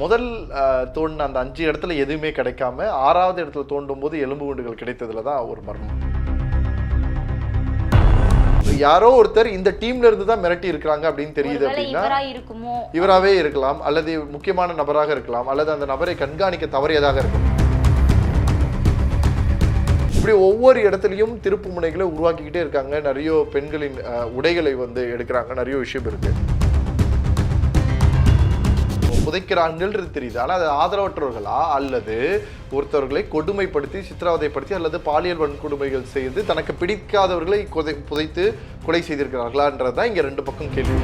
முதல் தோண்டின அந்த அஞ்சு இடத்துல எதுவுமே கிடைக்காம ஆறாவது இடத்துல தோண்டும் போது எலும்பு குண்டுகள் கிடைத்ததுல தான் ஒரு மர்மம். யாரோ ஒருத்தர் இந்த டீம்ல இருந்து தான் மிரட்டி இருக்கிறாங்க அப்படின்னு தெரியுது அப்படின்னா இவராவே இருக்கலாம் அல்லது முக்கியமான நபராக இருக்கலாம் அல்லது அந்த நபரை கண்காணிக்க தவறியதாக இருக்கலாம். இப்படி ஒவ்வொரு இடத்துலையும் திருப்பு முனைகளை உருவாக்கிக்கிட்டே இருக்காங்க. நிறைய பெண்களின் உடைகளை வந்து எடுக்கிறாங்க. நிறைய விஷயம் இருக்கு. புதைக்கிறாங்கன்றது தெரியுது? ஆனால் அது ஆதரவற்றவர்களா அல்லது ஒருத்தவர்களை கொடுமைப்படுத்தி சித்திரவதைப்படுத்தி அல்லது பாலியல் வன்கொடுமைகள் செய்து தனக்கு பிடிக்காதவர்களை கொதை புதைத்து கொலை செய்திருக்கிறார்களான்றது தான் இங்கே ரெண்டு பக்கம் கேள்வி.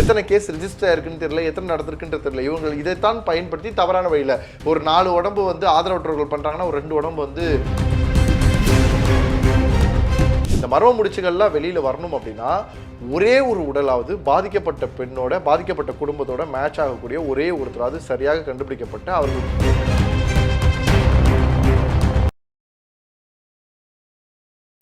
எத்தனை கேஸ் ரெஜிஸ்டர் ஆயிருக்குன்னு தெரியல எத்தனை நடந்திருக்குன்னு தெரியல. இவங்க இதைத்தான் பயன்படுத்தி தவறான வழியில் ஒரு நாலு உடம்பு வந்து ஆதரவற்றவர்கள் பண்ணுறாங்கன்னா ஒரு ரெண்டு உடம்பு வந்து இந்த மர்ம முடிச்சுகள்லாம் வெளியில் வரணும் அப்படின்னா ஒரே ஒரு உடலாவது பாதிக்கப்பட்ட பெண்ணோட பாதிக்கப்பட்ட குடும்பத்தோட மேட்ச் ஆகக்கூடிய ஒரே ஒருத்தராவது சரியாக கண்டுபிடிக்கப்பட்டு அவர்கள்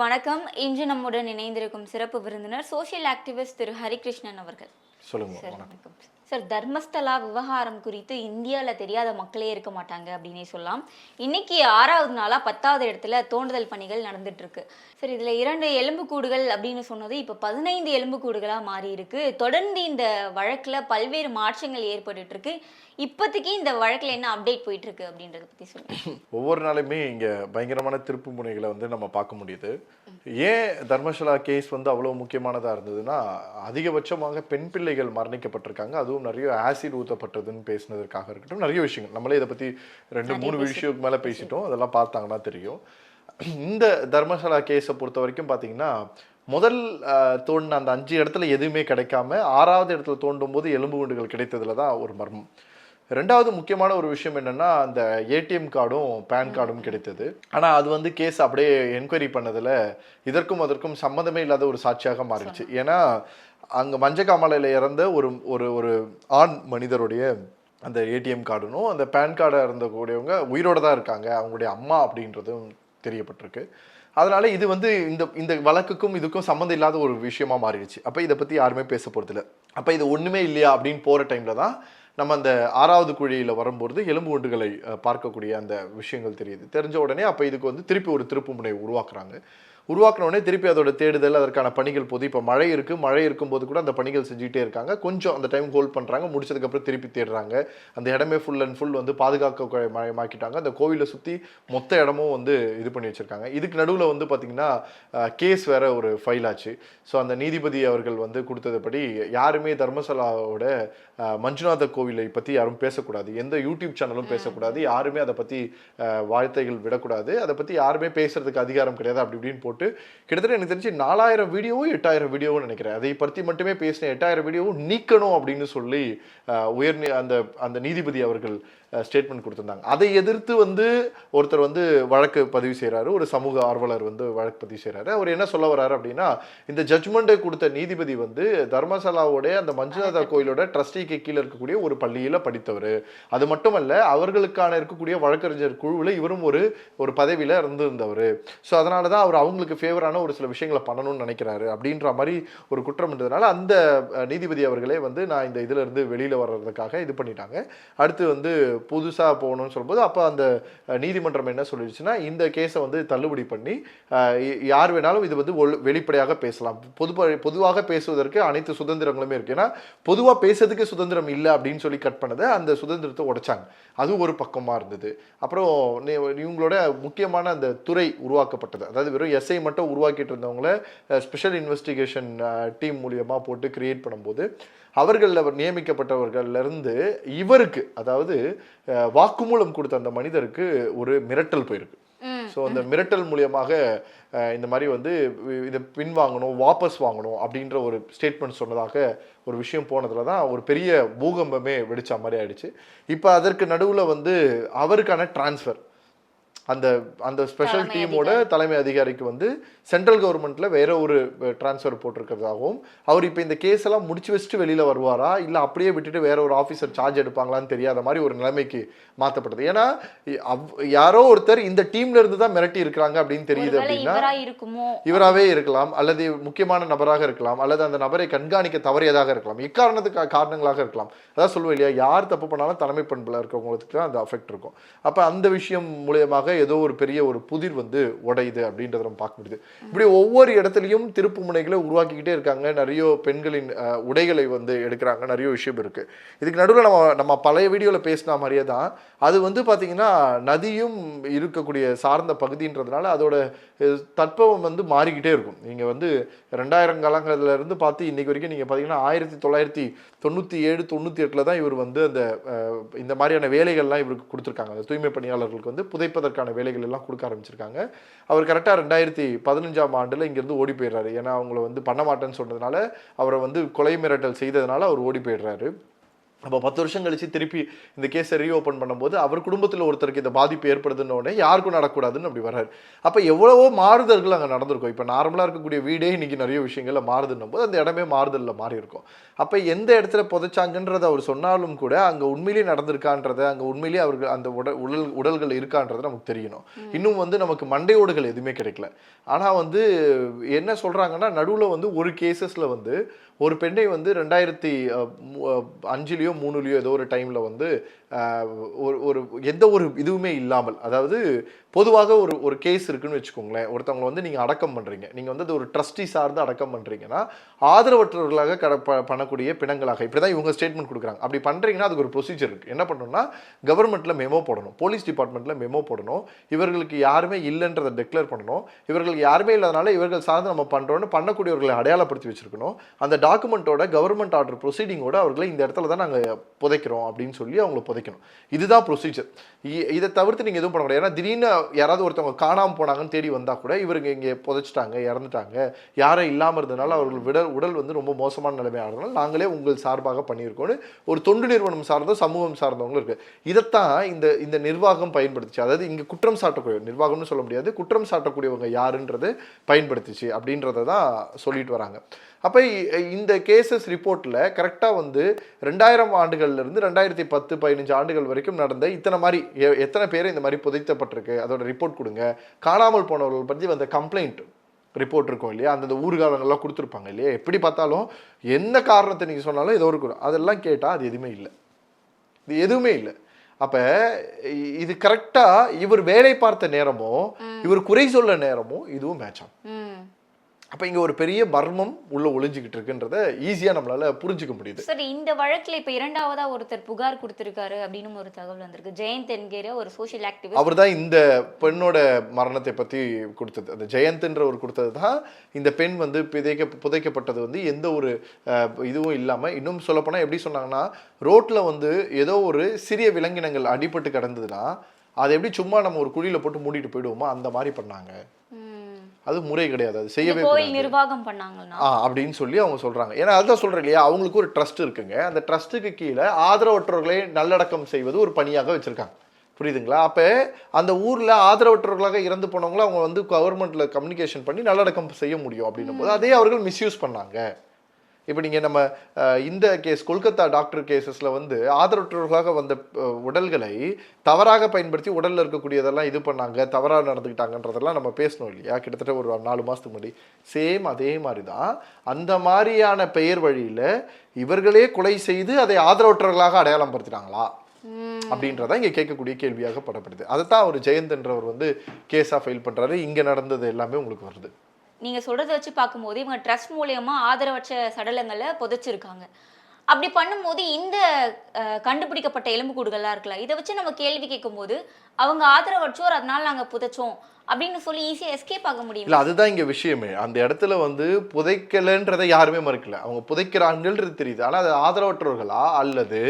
வணக்கம். இன்று நம்முடன் இணைந்திருக்கும் சிறப்பு விருந்தினர் சோஷியல் ஆக்டிவிஸ்ட் திரு ஹரிகிருஷ்ணன் அவர்கள். சொல்லுங்க சார் தர்மஸ்தலா விவகாரம் குறித்து இந்தியாவில் தெரியாத மக்களே இருக்க மாட்டாங்க அப்படின்னே சொல்லலாம். இன்னைக்கு ஆறாவது நாளா பத்தாவது இடத்துல தோண்டுதல் பணிகள் நடந்துட்டு இருக்கு சார் இதுல இரண்டு எலும்புக்கூடுகள் அப்படின்னு சொன்னது இப்போ பதினைந்து எலும்புக்கூடுகளா மாறி இருக்கு தொடர்ந்து இந்த வழக்குல பல்வேறு மாற்றங்கள் ஏற்பட்டுட்டு இருக்கு இப்போதைக்கு இந்த வழக்குல என்ன அப்டேட் போயிட்டு இருக்கு அப்படின்றத பத்தி சொல்லுங்க. ஒவ்வொரு நாளுமே இங்க பயங்கரமான திருப்பு முனைகளை வந்து நம்ம பார்க்க முடியுது. ஏன் தர்மசாலா கேஸ் வந்து அவ்வளவு முக்கியமானதா இருந்ததுன்னா அதிகபட்சமாக பெண் பிள்ளைகள் மரணிக்கப்பட்டிருக்காங்க. அதுவும் நிறைய ஆசிட் ஊத்தப்பட்டதுன்னு பேசினதற்காக இருக்கட்டும் நிறைய விஷயங்கள். நம்மளே இதை பத்தி ரெண்டு மூணு விஷயத்துக்கு மேல பேசிட்டோம். அதெல்லாம் பார்த்தாங்கன்னா தெரியும். இந்த தர்மசாலா கேஸை பொறுத்த வரைக்கும் பார்த்தீங்கன்னா முதல் தோண்டின அந்த அஞ்சு இடத்துல எதுவுமே கிடைக்காம ஆறாவது இடத்துல தோண்டும் போது எலும்பு குண்டுகள் கிடைத்ததுல தான் ஒரு மர்மம். ரெண்டாவது முக்கியமான ஒரு விஷயம் என்னன்னா அந்த ஏடிஎம் கார்டும் பேன் கார்டும் கிடைத்தது. ஆனா அது வந்து கேஸ் அப்படியே என்கொயரி பண்ணதுல இதற்கும் அதற்கும் சம்மந்தமே இல்லாத ஒரு சாட்சியாக மாறிடுச்சு. ஏன்னா அங்க மஞ்சக்காமலையில இறந்த ஒரு ஒரு ஒரு ஆண் மனிதருடைய அந்த ஏடிஎம் கார்டுனும் அந்த பேன் கார்டை இருந்தக்கூடியவங்க உயிரோட தான் இருக்காங்க. அவங்களுடைய அம்மா அப்படின்றதும் தெரியப்பட்டிருக்கு. அதனால இது வந்து இந்த இந்த வழக்குக்கும் இதுக்கும் சம்மந்தம் இல்லாத ஒரு விஷயமா மாறிடுச்சு. அப்போ இதை பற்றி யாருமே பேச போகிறதில்ல அப்போ இது ஒன்றுமே இல்லையா அப்படின்னு போகிற டைமில் தான் நம்ம அந்த ஆறாவது குழியில் வரும்பொழுது எலும்பு ஒன்றுகளை பார்க்கக்கூடிய அந்த விஷயங்கள் தெரியுது. தெரிஞ்ச உடனே அப்போ இதுக்கு வந்து திருப்பி ஒரு திருப்பு முனை உருவாக்குறாங்க. உருவாக்குன உடனே திருப்பி அதோட தேடுதல் அதற்கான பணிகள் போது இப்போ மழை இருக்குது மழை இருக்கும்போது கூட அந்த பணிகள் செஞ்சுட்டே இருக்காங்க. கொஞ்சம் அந்த டைம் ஹோல்ட் பண்ணுறாங்க முடிச்சதுக்கப்புறம் திருப்பி தேடுறாங்க. அந்த இடமே ஃபுல் அண்ட் ஃபுல் வந்து பாதுகாக்க மயமாக்கிட்டாங்க அந்த கோவிலை சுற்றி மொத்த இடமும் வந்து இது பண்ணி வச்சுருக்காங்க. இதுக்கு நடுவில் வந்து பார்த்திங்கன்னா கேஸ் வேற ஒரு ஃபைல் ஆச்சு. ஸோ அந்த நீதிபதி அவர்கள் வந்து கொடுத்ததுபடி யாருமே தர்மசாலாவோட மஞ்சுநாத கோவிலை பற்றி யாரும் பேசக்கூடாது. எந்த யூடியூப் சேனலும் பேசக்கூடாது. யாருமே அதை பற்றி வார்த்தைகள் விடக்கூடாது. அதை பற்றி யாருமே பேசுறதுக்கு அதிகாரம் கிடையாது. அப்படி இப்படின்னு போட்டு கிட்டத்தட்ட எனக்கு தெரிஞ்சு நாலாயிரம் வீடியோவும் எட்டாயிரம் வீடியோவும் நினைக்கிறேன். அதை பற்றி மட்டுமே பேசின எட்டாயிரம் வீடியோவும் நீக்கணும் அப்படின்னு சொல்லி உயர் அந்த அந்த நீதிபதி அவர்கள் ஸ்டேட்மெண்ட் கொடுத்திருந்தாங்க. அதை எதிர்த்து வந்து ஒருத்தர் வந்து வழக்கு பதிவு செய்கிறாரு ஒரு சமூக ஆர்வலர் வந்து வழக்கு பதிவு செய்கிறாரு அவர் என்ன சொல்ல வர்றாரு அப்படின்னா இந்த ஜட்ஜ்மெண்ட்டை கொடுத்த நீதிபதி வந்து தர்மசாலாவோட அந்த மஞ்சுநாதா கோயிலோட ட்ரஸ்டிக்கு கீழே இருக்கக்கூடிய ஒரு பள்ளியில் படித்தவர். அது மட்டுமல்ல அவர்களுக்கான இருக்கக்கூடிய வழக்கறிஞர் குழுவில் இவரும் ஒரு ஒரு பதவியில் இருந்திருந்தவர். ஸோ அதனால தான் அவர் அவங்களுக்கு ஃபேவரான ஒரு சில விஷயங்களை பண்ணணும்னு நினைக்கிறாரு அப்படின்ற மாதிரி ஒரு குற்றம் இருந்ததுனால அந்த நீதிபதி அவர்களே வந்து நான் இந்த இதுல இருந்து வெளியில் வர்றதுக்காக இது பண்ணிட்டாங்க. அடுத்து வந்து புதுசாக போகணும்னு சொல்லும்போது அப்போ அந்த நீதிமன்றம் என்ன சொல்லிடுச்சுன்னா இந்த கேஸை வந்து தள்ளுபடி பண்ணி யார் வேணாலும் இது வந்து வெளிப்படையாக பேசலாம். பொது பொதுவாக பேசுவதற்கு அனைத்து சுதந்திரங்களுமே இருக்குது ஏன்னா பொதுவாக பேசுறதுக்கு சுதந்திரம் இல்லை அப்படின்னு சொல்லி கட் பண்ணதை அந்த சுதந்திரத்தை உடைச்சாங்க. அது ஒரு பக்கமாக இருந்தது. அப்புறம் நீ- இவங்களோட முக்கியமான அந்த துறை உருவாக்கப்பட்டது. அதாவது வெறும் எஸ்ஐ மட்டும் உருவாக்கிட்டு இருந்தவங்கள ஸ்பெஷல் இன்வெஸ்டிகேஷன் டீம் மூலியமாக போட்டு கிரியேட் பண்ணும்போது அவர்கள் அவர் நியமிக்கப்பட்டவர்கள்ல இருந்து இவருக்கு அதாவது வாக்குமூலம் கொடுத்த அந்த மனிதருக்கு ஒரு மிரட்டல் போயிருக்கு. ஸோ அந்த மிரட்டல் மூலியமாக இந்த மாதிரி வந்து இதை பின்வாங்கணும் வாபஸ் வாங்கணும் அப்படின்ற ஒரு ஸ்டேட்மெண்ட் சொன்னதாக ஒரு விஷயம் போனதுல தான் ஒரு பெரிய பூகம்பமே வெடிச்ச மாதிரி ஆயிடுச்சு. இப்போ அதற்கு நடுவில் வந்து அவருக்கான டிரான்ஸ்ஃபர் அந்த அந்த ஸ்பெஷல் டீமோட தலைமை அதிகாரிக்கு வந்து சென்ட்ரல் கவர்மெண்ட்ல வேற ஒரு டிரான்ஸ்ஃபர் போட்டிருக்கிறதாகவும் அவர் இப்போ இந்த கேஸ் எல்லாம் முடிச்சு வச்சுட்டு வெளியில வருவாரா? இல்ல அப்படியே விட்டுட்டு வேற ஒரு ஆஃபீஸர் சார்ஜ் எடுப்பாங்களான்னு தெரியாத மாதிரி ஒரு நிலைமைக்கு மாத்தப்பட்டது. ஏன்னா யாரோ ஒருத்தர் இந்த டீம்ல இருந்து தான் மிரட்டி இருக்கிறாங்க அப்படின்னு தெரியுது அப்படின்னா இவரா இருக்குமோ? இவராகவே இருக்கலாம் அல்லது முக்கியமான நபராக இருக்கலாம் அல்லது அந்த நபரை கண்காணிக்க தவறியதாக இருக்கலாம் இக்காரணத்துக்கு காரணங்களாக இருக்கலாம். அதான் சொல்லுவேன் இல்லையா? யார் தப்பு பண்ணாலும் தலைமை பண்புல இருக்கவங்களுக்கு தான் அந்த அஃபெக்ட் இருக்கும். அப்ப அந்த விஷயம் மூலியமாக ஏதோ ஒரு பெரிய ஒரு புதிர் வந்து உடையுது அப்படின்றத நம்ம பார்க்க முடியுது. இப்படி ஒவ்வொரு இடத்துலையும் திருப்பு முனைகளை உருவாக்கிக்கிட்டே இருக்காங்க. நிறைய பெண்களின் உடைகளை வந்து எடுக்கிறாங்க. நிறைய விஷயம் இருக்கு. இதுக்கு நடுவில் நம்ம நம்ம பழைய வீடியோவில் பேசின மாதிரியே தான். அது வந்து பார்த்தீங்கன்னா நதியும் இருக்கக்கூடிய சார்ந்த பகுதின்றதுனால அதோட தட்பவம் வந்து மாறிக்கிட்டே இருக்கும். நீங்கள் வந்து ரெண்டாயிரம் காலங்கள்ல இருந்து பார்த்து இன்னைக்கு வரைக்கும் நீங்கள் பார்த்தீங்கன்னா ஆயிரத்தி தொள்ளாயிரத்தி தொண்ணூற்றி ஏழு தொண்ணூற்றி எட்டில் தான் இவர் வந்து அந்த இந்த மாதிரியான வேலைகள்லாம் இவருக்கு கொடுத்துருக்காங்க. அந்த தூய்மை பணியாளர்களுக்கு வந்து புதைப்பதற்கான வேலைகள் எல்லாம் கொடுக்க ஆரம்பிச்சிருக்காங்க. அவர் கரெக்டாக ரெண்டாயிரத்தி பதினஞ்சாம் ஆண்டில் இங்கேருந்து ஓடி போயிடுறாரு. ஏன்னா அவங்கள வந்து பண்ண மாட்டேன்னு சொன்னதுனால அவரை வந்து கொலை மிரட்டல் செய்ததுனால அவர் ஓடி போயிடுறாரு. அப்போ பத்து வருஷம் கழிச்சு திருப்பி இந்த கேஸை ரீஓப்பன் பண்ணும்போது அவர் குடும்பத்தில் ஒருத்தருக்கு இந்த பாதிப்பு ஏற்படுதுன்னு உடனே யாருக்கும் நடக்கூடாதுன்னு அப்படி வர்றாரு. அப்போ எவ்வளவோ மாறுதல்கள் அங்கே நடந்திருக்கும். இப்போ நார்மலாக இருக்கக்கூடிய வீடே இன்னைக்கு நிறைய விஷயங்கள்ல மாறுதுன்னும் போது அந்த இடமே மாறுதலில் மாறி இருக்கும். அப்போ எந்த இடத்துல புதைச்சாங்கன்றதை அவர் சொன்னாலும் கூட அங்கே உண்மையிலேயே நடந்திருக்கான்றதை அங்கே உண்மையிலேயே அவர்கள் அந்த உடல் உடல் உடல்கள் இருக்கான்றது நமக்கு தெரியணும். இன்னும் வந்து நமக்கு மண்டையோடுகள் எதுவுமே கிடைக்கல. ஆனால் வந்து என்ன சொல்கிறாங்கன்னா நடுவில் வந்து ஒரு கேசஸில் வந்து ஒரு பெண்ணை வந்து ரெண்டாயிரத்தி அஞ்சுலேயோ மூணுலேயோ ஏதோ ஒரு டைமில் வந்து ஒரு ஒரு எந்த ஒரு இதுவுமே இல்லாமல் அதாவது பொதுவாக ஒரு ஒரு கேஸ் இருக்குன்னு வச்சுக்கோங்களேன். ஒருத்தவங்களை வந்து நீங்கள் அடக்கம் பண்ணுறீங்க நீங்கள் வந்து அது ஒரு ட்ரஸ்டி சார்ந்து அடக்கம் பண்ணுறீங்கன்னா ஆதரவற்றவர்களாக கட ப- பண்ணக்கூடிய பிணங்களாக இப்படி தான் இவங்க ஸ்டேட்மெண்ட் கொடுக்குறாங்க. அப்படி பண்ணுறீங்கன்னா அதுக்கு ஒரு ப்ரொசீஜர் இருக்குது என்ன பண்ணணும்னா கவர்மெண்ட்டில் மெமோ போடணும். போலீஸ் டிபார்ட்மெண்ட்டில் மெமோ போடணும். இவர்களுக்கு யாருமே இல்லைன்றதை டிக்ளேர் பண்ணணும். இவர்களுக்கு யாருமே இல்லாதனால இவர்கள் சார்ந்து நம்ம பண்ணுறோன்னு பண்ணக்கூடியவர்களை அடையாளப்படுத்தி வச்சுருக்கணும். அந்த டாக்குமெண்ட்டோட கவர்மெண்ட் ஆர்டர் ப்ரொசீடிங்கோட அவர்களை இந்த இடத்துல தான் நாங்கள் புதைக்கிறோம் அப்படின்னு சொல்லி அவங்கள புதைக்கணும் இதுதான் ப்ரொசீஜர் இதை தவிர்த்து நீங்கள் எதுவும் பண்ண முடியாது. ஏன்னா திடீர்னு யாராவது ஒருத்தவங்க காணாமல் போனாங்கன்னு தேடி வந்தால் கூட இவருங்க இங்கே புதைச்சிட்டாங்க இறந்துட்டாங்க யாரும் இல்லாமல் இருந்ததுனால அவர்கள் விட உடல் வந்து ரொம்ப மோசமான நிலைமையாகிறதுனால நாங்களே உங்கள் சார்பாக பண்ணியிருக்கோன்னு ஒரு தொண்டு நிறுவனம் சார்ந்தோ சமூகம் சார்ந்தவங்களும் இருக்குது இதைத்தான் இந்த இந்த நிர்வாகம் பயன்படுத்துச்சு. அதாவது இங்கே குற்றம் சாட்டக்கூடிய நிர்வாகம்னு சொல்ல முடியாது. குற்றம் சாட்டக்கூடியவங்க யாருன்றது பயன்படுத்துச்சு அப்படின்றத தான் சொல்லிட்டு வராங்க. அப்போ இந்த கேசஸ் ரிப்போர்ட்டில் கரெக்டாக வந்து ரெண்டாயிரம் ஆண்டுகள்ல இருந்து ரெண்டாயிரத்தி பத்து பதினஞ்சு ஆண்டுகள் வரைக்கும் நடந்த இத்தனை மாதிரி எத்தனை பேர் இந்த மாதிரி புதைத்தப்பட்டிருக்கு? அதோட ரிப்போர்ட் கொடுங்க. காணாமல் போனவர்கள் பற்றி வந்த கம்ப்ளைண்ட் ரிப்போர்ட் இருக்கும் இல்லையா? அந்தந்த ஊர்காலங்கள்லாம் கொடுத்துருப்பாங்க இல்லையா? எப்படி பார்த்தாலும் என்ன காரணத்தை நீங்கள் சொன்னாலும் ஏதோ இருக்கும் அதெல்லாம் கேட்டால் அது எதுவுமே இல்லை. இது எதுவுமே இல்லை. அப்போ இது கரெக்டாக இவர் வேலை பார்த்த நேரமும் இவர் குறை சொல்ல நேரமும் இதுவும் மேட்ச் ஆகும். அப்போ இங்கே ஒரு பெரிய மர்மம் உள்ள ஒளிஞ்சுக்கிட்டு இருக்குன்றத ஈஸியாக நம்மளால புரிஞ்சுக்க முடியுது. சரி இந்த வழக்குல இப்ப இரண்டாவதா ஒருத்தர் புகார் கொடுத்திருக்காரு அப்படின்னு ஒரு தகவல் வந்திருக்கு. ஜெயந்த் என்கிற ஒரு சோஷியல் ஆக்டிவிஸ்ட் அவர் தான் இந்த பெண்ணோட மரணத்தை பற்றி கொடுத்தது. அந்த ஜெயந்த்ன்ற ஒரு கொடுத்தது தான் இந்த பெண் வந்து புதைக்க புதைக்கப்பட்டது வந்து எந்த ஒரு இதுவும் இல்லாமல் இன்னும் சொல்லப்போனால் எப்படி சொன்னாங்கன்னா ரோட்டில் வந்து ஏதோ ஒரு சிறிய விலங்கினங்கள் அடிபட்டு கிடந்ததுன்னா அதை எப்படி சும்மா நம்ம ஒரு குழியில் போட்டு மூடிட்டு போயிடுவோமோ அந்த மாதிரி பண்ணாங்க. அது முறை கிடையாது. அது செய்யவே கோயில் நிர்வாகம் பண்ணாங்கன்னா. ஆ அப்படின்னு சொல்லி அவங்க சொல்றாங்க. ஏன்னா அதுதான் சொல்றேன் இல்லையா? அவங்களுக்கு ஒரு ட்ரஸ்ட் இருக்குங்க. அந்த ட்ரஸ்ட்டுக்கு கீழே ஆதரவற்றவர்களை நல்லடக்கம் செய்வது ஒரு பணியாக வச்சிருக்காங்க. புரியுதுங்களா? அப்போ அந்த ஊரில் ஆதரவற்றவர்களாக இறந்து போனவங்கள அவங்க வந்து கவர்மெண்ட்ல கம்யூனிகேஷன் பண்ணி நல்லடக்கம் செய்ய முடியும் அப்படின்னும் போது அதே அவர்கள் மிஸ்யூஸ் பண்ணாங்க. இப்போ நீங்கள் நம்ம இந்த கேஸ் கொல்கத்தா டாக்டர் கேசஸில் வந்து ஆதரவற்றவர்களாக வந்த உடல்களை தவறாக பயன்படுத்தி உடலில் இருக்கக்கூடியதெல்லாம் இது பண்ணாங்க தவறாக நடந்துக்கிட்டாங்கன்றதெல்லாம் நம்ம பேசணும் இல்லையா? கிட்டத்தட்ட ஒரு நாலு மாதத்துக்கு முன்னாடி. சேம் அதே மாதிரி தான் அந்த மாதிரியான பெயர் வழியில் இவர்களே கொலை செய்து அதை ஆதரவற்றவர்களாக அடையாளம் படுத்தினாங்களா அப்படின்றத இங்கே கேட்கக்கூடிய கேள்வியாக படப்படுது. அதை தான் அவர் ஜெயந்த்ன்றவர் வந்து கேஸாக ஃபைல் பண்ணுறாரு இங்கே நடந்தது எல்லாமே உங்களுக்கு வருது. நீங்க சொல்கிறத வச்சு பார்க்கும்போது இவங்க ட்ரஸ்ட் மூலியமா ஆதரவற்ற சடலங்களை புதைச்சிருக்காங்க. அப்படி பண்ணும்போது இந்த கண்டுபிடிக்கப்பட்ட எலும்புக்கூடுகள்லாம் இருக்குல்ல இதை வச்சு நம்ம கேள்வி கேட்கும்போது அவங்க ஆதரவற்றோர் அதனால நாங்கள் புதைச்சோம் அப்படின்னு சொல்லி ஈஸியாக எஸ்கேப் ஆக முடியும்? இல்லை அதுதான் இங்கே விஷயமே. அந்த இடத்துல வந்து புதைக்கலைன்றதை யாருமே மறுக்கல. அவங்க புதைக்கிறாங்கன்றது தெரியுது. ஆனால் அது ஆதரவற்றவர்களா அல்லது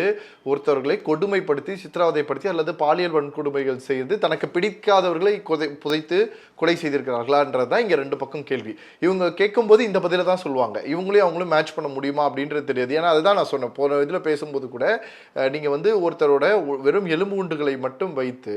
ஒருத்தவர்களை கொடுமைப்படுத்தி சித்திரவதைப்படுத்தி அல்லது பாலியல் வன்கொடுமைகள் செய்து தனக்கு பிடிக்காதவர்களை கொதை புதைத்து கொலை செய்திருக்கிறார்களான்றது தான் இங்கே ரெண்டு பக்கம் கேள்வி. இவங்க கேட்கும்போது இந்த பதிலை தான் சொல்லுவாங்க. இவங்களையும் அவங்களும் மேட்ச் பண்ண முடியுமா அப்படின்றது தெரியாது. ஏன்னா அதுதான் நான் சொன்னேன். போன இதில் பேசும்போது கூட நீங்கள் வந்து ஒருத்தரோட வெறும் எலும்பு உண்டுகளை மட்டும் வைத்து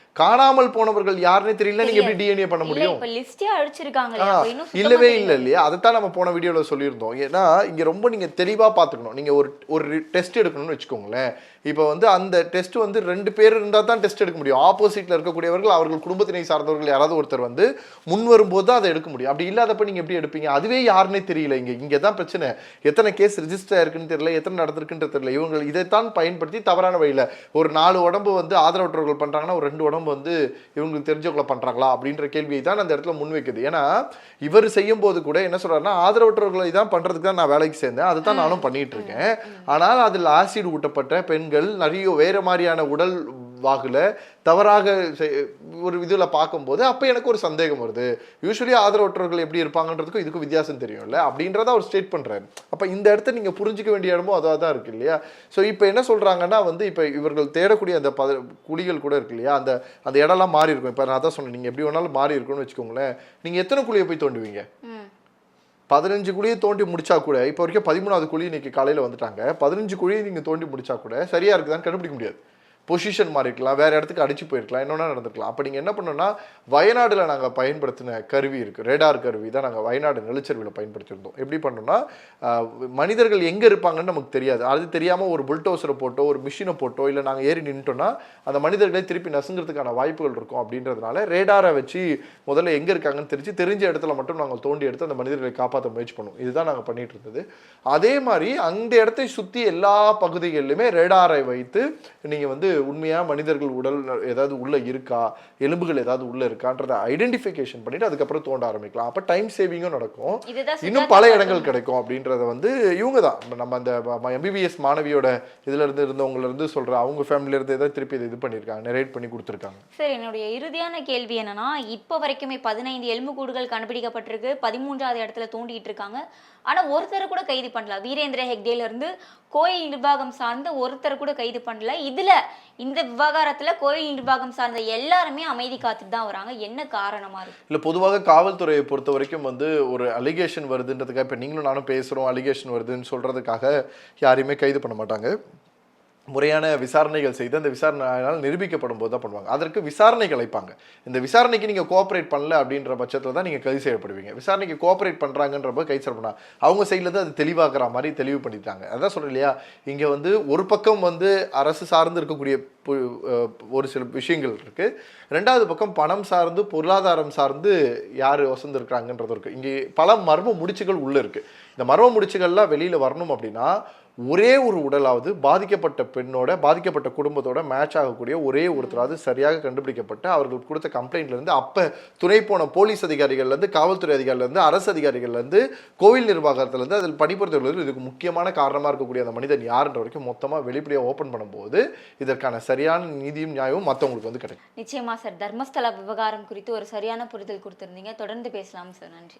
காணாமல் போனவர்கள் யாருன்னே தெரியல நீங்க எப்படி டிஎன்ஏ பண்ண முடியும்? இல்லவே. இல்லை இல்லையா. அதைத்தான் நம்ம போன வீடியோவில் சொல்லியிருந்தோம். ஏன்னா இங்கே ரொம்ப நீங்கள் தெளிவாக பார்த்துக்கணும். நீங்கள் ஒரு ஒரு டெஸ்ட் எடுக்கணும்னு வச்சுக்கோங்களேன். இப்போ வந்து அந்த டெஸ்ட் வந்து ரெண்டு பேர் இருந்தால் தான் டெஸ்ட் எடுக்க முடியும். ஆப்போசிட்டில் இருக்கக்கூடியவர்கள் அவர்கள் குடும்பத்தினை சார்ந்தவர்கள் யாராவது ஒருத்தர் வந்து முன் வரும்போது தான் அதை எடுக்க முடியும். அப்படி இல்லாதப்ப நீங்கள் எப்படி எடுப்பீங்க? அதுவே யாருன்னே தெரியல இங்கே. இங்கே தான் பிரச்சனை. எத்தனை கேஸ் ரிஜிஸ்டர் ஆயிருக்குன்னு தெரியல எத்தனை நடந்திருக்குன்றது தெரியல. இவங்க இதைத்தான் பயன்படுத்தி தவறான வழியில் ஒரு நாலு உடம்பு வந்து ஆதரவற்றவர்கள் பண்ணுறாங்கன்னா ஒரு ரெண்டு உடம்பு வந்து இவங்களுக்கு தெரிஞ்சவங்களை பண்ணுறாங்களா அப்படின்ற கேள்வியை தான் அந்த இடத்துல முன்வைக்குது ஏன்னா இவர் செய்யும் போது கூட என்ன சொல்றாருன்னா ஆதரவற்றவர்களை தான் பண்றதுக்கு தான் நான் வேலைக்கு சேர்ந்தேன். அதை தான் நானும் பண்ணிட்டு இருக்கேன். ஆனால் அதில் ஆசிட் ஊட்டப்பட்ட பெண்கள் நிறைய வேற மாதிரியான உடல் வாகுல தவறாக ஒரு இதில் பார்க்கும்போது அப்போ எனக்கு ஒரு சந்தேகம் வருது. யூஸ்வலி ஆதரவற்றவர்கள் எப்படி இருப்பாங்கன்றதுக்கும் இதுக்கும் வித்தியாசம் தெரியும்ல? அப்படின்றத அவர் ஸ்டேட் பண்றாரு. அப்போ இந்த இடத்த நீங்க புரிஞ்சுக்க வேண்டிய இடமும் அதாக தான் இருக்கு இல்லையா? ஸோ இப்போ என்ன சொல்றாங்கன்னா வந்து இப்போ இவர்கள் தேடக்கூடிய அந்த பத குழிகள் கூட இருக்கு இல்லையா? அந்த அந்த இடம்லாம் மாறி இருக்கும். இப்போ நான் தான் சொன்னேன் நீங்க எப்படி வேணாலும் மாறி இருக்கும்னு வச்சுக்கோங்களேன். நீங்க எத்தனை குழியை போய் தோண்டுவீங்க. பதினஞ்சு குழியை தோண்டி முடிச்சா கூட இப்போ வரைக்கும் பதிமூணாவது குழி இன்னைக்கு காலையில் வந்துட்டாங்க. பதினஞ்சு குழியை நீங்கள் தோண்டி முடிச்சா கூட சரியா இருக்குதான்னு கண்டுபிடிக்க முடியாது. பொசிஷன் மாறி இருக்கலாம் இடத்துக்கு அடிச்சு போயிருக்கலாம் என்னொன்னா நடந்திருக்கலாம். அப்போ நீங்கள் என்ன பண்ணணும்னா வயநாடில் நாங்கள் பயன்படுத்தின கருவி இருக்குது ரேடார் கருவி தான் நாங்கள் வயநாடு நிலச்சரிவில் பயன்படுத்தியிருந்தோம். எப்படி பண்ணோம்னா மனிதர்கள் எங்கே இருப்பாங்கன்னு நமக்கு தெரியாது. அது தெரியாமல் ஒரு புல்டோசரை போட்டோ ஒரு மிஷினை போட்டோ இல்லை நாங்கள் ஏறி நின்ட்டோம்னா அந்த மனிதர்களை திருப்பி நசுங்கிறதுக்கான வாய்ப்புகள் இருக்கும் அப்படின்றதுனால ரேடாரை வச்சு முதல்ல எங்கே இருக்காங்கன்னு தெரிஞ்சு தெரிஞ்ச இடத்துல மட்டும் நாங்கள் தோண்டி எடுத்து அந்த மனிதர்களை காப்பாற்ற முயற்சி பண்ணுவோம். இதுதான் நாங்கள் பண்ணிட்டு இருந்தது. அதே மாதிரி அந்த இடத்தை சுற்றி எல்லா பகுதிகளிலுமே ரேடாரை வைத்து நீங்கள் வந்து உண்மையாக மனிதர்கள் உடல் ஏதாவது உள்ளே இருக்கா? எலும்புகள் ஏதாவது உள்ளே இருக்கான்றதை ஐடென்டிஃபிகேஷன் பண்ணிட்டு அதுக்கப்புறம் தோண்ட ஆரம்பிக்கலாம். அப்போ டைம் சேவிங்கும் நடக்கும். இன்னும் பல இடங்கள் கிடைக்கும் அப்படின்றத வந்து இவங்க தான். நம்ம அந்த எம்பிபிஎஸ் மாணவியோட இதுல இருந்து இருந்தவங்கள இருந்து சொல்ற அவங்க ஃபேமிலில இருந்து ஏதாவது திருப்பி இதை இது பண்ணியிருக்காங்க நெரேட் பண்ணி கொடுத்துருக்காங்க. சரி என்னுடைய இறுதியான கேள்வி என்னன்னா இப்போ வரைக்குமே பதினைந்து எலும்புக்கூடுகள் கண்டுபிடிக்கப்பட்டிருக்கு. பதிமூன்றாவது இடத்துல தோண்டிட்டு இருக்காங்க. ஆனா ஒருத்தர் கூட கைது பண்ணல. வீரேந்திர ஹெக்டேல இருந்து கோயில் நிர்வாகம் சார்ந்த ஒருத்தர் கூட கைது பண்ணல. இதுல இந்த விவகாரத்தில் கோயில் நிர்வாகம் சார்ந்த எல்லாருமே அமைதி காத்துட்டு தான் வராங்க. என்ன காரணமா இருக்கு இல்லை பொதுவாக காவல்துறையை பொறுத்த வரைக்கும் வந்து ஒரு அலிகேஷன் வருதுன்றதுக்காக இப்போ நீங்களும் நானும் பேசுகிறோம் அலிகேஷன் வருதுன்னு சொல்கிறதுக்காக யாரையுமே கைது பண்ண மாட்டாங்க. முறையான விசாரணைகள் செய்து அந்த விசாரணையால் நிரூபிக்கப்படும் போது தான் பண்ணுவாங்க. அதற்கு விசாரணை அழைப்பாங்க. இந்த விசாரணைக்கு நீங்கள் கோஆப்ரேட் பண்ணல அப்படின்ற பட்சத்தில் தான் நீங்கள் கைது செய்யப்படுவீங்க. விசாரணைக்கு கோஆப்ரேட் பண்ணுறாங்கன்றப்ப கைது செய்யப்படா அவங்க சைட்லேருந்து அது தெளிவாக்குற மாதிரி தெளிவு பண்ணிட்டாங்க. அதான் சொல்கிறேன் இல்லையா? இங்கே வந்து ஒரு பக்கம் வந்து அரசு சார்ந்து இருக்கக்கூடிய பு- ஒரு சில விஷயங்கள் இருக்குது ரெண்டாவது பக்கம் பணம் சார்ந்து பொருளாதாரம் சார்ந்து யார் வசந்துருக்குறாங்கன்றது இருக்குது இங்கே பல மர்ம முடிச்சுகள் உள்ளே இருக்குது இந்த மர்ம முடிச்சுகள்லாம் வெளியில் வரணும் அப்படின்னா ஒரே ஒரு உடலாவது பாதிக்கப்பட்ட பெண்ணோட பாதிக்கப்பட்ட குடும்பத்தோட மேட்ச் ஆகக்கூடிய ஒரே ஒருத்தராவது சரியாக கண்டுபிடிக்கப்பட்டு அவர்கள் கொடுத்த கம்ப்ளைண்ட்ல இருந்து துணை போன போலீஸ் அதிகாரிகள்லேருந்து காவல்துறை அதிகாரிலேருந்து அரசு அதிகாரிகள்லேருந்து கோவில் நிர்வாகத்துலேருந்து அதில் பணிபுரிந்தவர்கள் இதுக்கு முக்கியமான காரணமாக இருக்கக்கூடிய அந்த மனிதன் யாருன்ற வரைக்கும் மொத்தமாக வெளிப்படையாக ஓப்பன் பண்ணும்போது இதற்கான சரியான நீதியும் நியாயமும் மற்றவங்களுக்கு வந்து கிடைக்கும். நிச்சயமா சார் தர்மஸ்தல விவகாரம் குறித்து ஒரு சரியான புரிதல் கொடுத்துருந்தீங்க. தொடர்ந்து பேசலாம் சார் நன்றி.